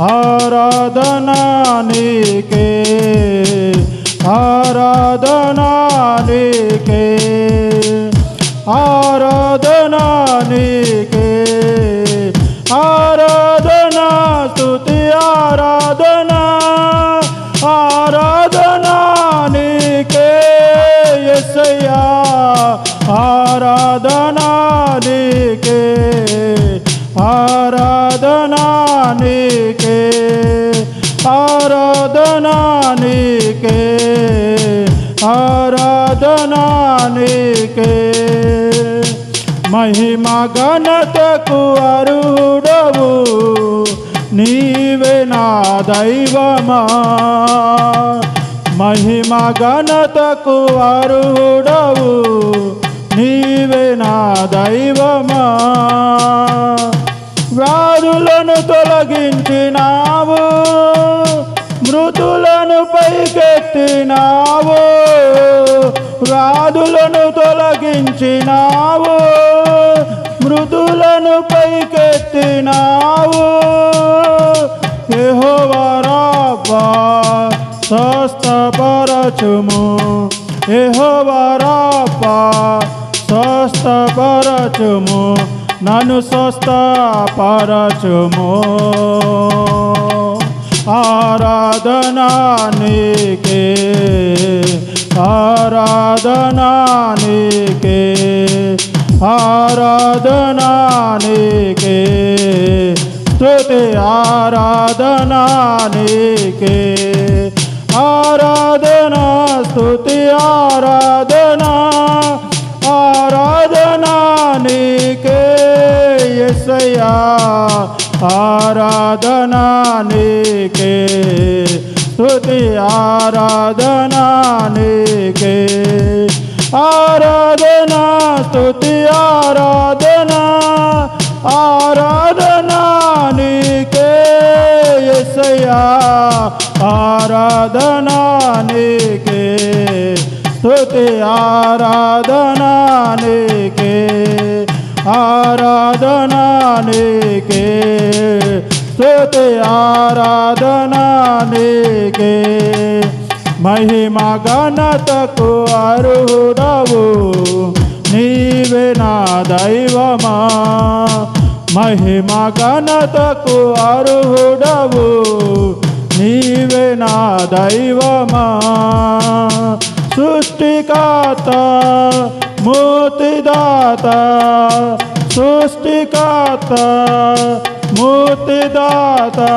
ఆరాధనా నీకే ఆరాధనా నీకే ఆరాధనా నీకే ఆరాధనా స్తుతి ఆరాధనా ఆరాధనా నీకే ఎస్సయ్యా ఆరాధనా నీకే. ఆరాధనా నీకే ఆరాధనా నీకే ఆరాధనా నీకే. మహిమ ఘనతకు అరుడవు నీవే నా దైవమా. మహిమ ఘనతకు అరుడవు నీవే నా దైవమా. వ్యాధులను తొలగించినావు మృతులను పైకెత్తినావు వ్యాధులను తొలగించినావు మృతులను పైకెత్తినావు యెహోవారాబా స్వస్థపరచుము. యెహోవారాబా స్వస్థపరచుము. నన్ను స్వస్థపరచుము ఆరాధనా నీకే ఆరాధనా నీకే ఆరాధనా నీకే స్తుతి ఆరాధనా నీకే. ఆరాధనా నీకే. స్తుతి ఆరాధనా నీకే. ఆరాధనా స్తుతి ఆరాధనా ఆరాధనా నీకే. ఎస్సయ్యా ఆరాధనా నీకే. స్తుతి ఆరాధనా నీకే. ఆరాధనా నీకే. స్తుతి ఆరాధనా నీకే. మహిమ ఘనతకు అరుడవు నీవే నా దైవమా. మహిమ గణతకు అరుడవు నీవే నా దైవమా. సృష్టికాత मोतदाता सृष्टिकाता मोतदाता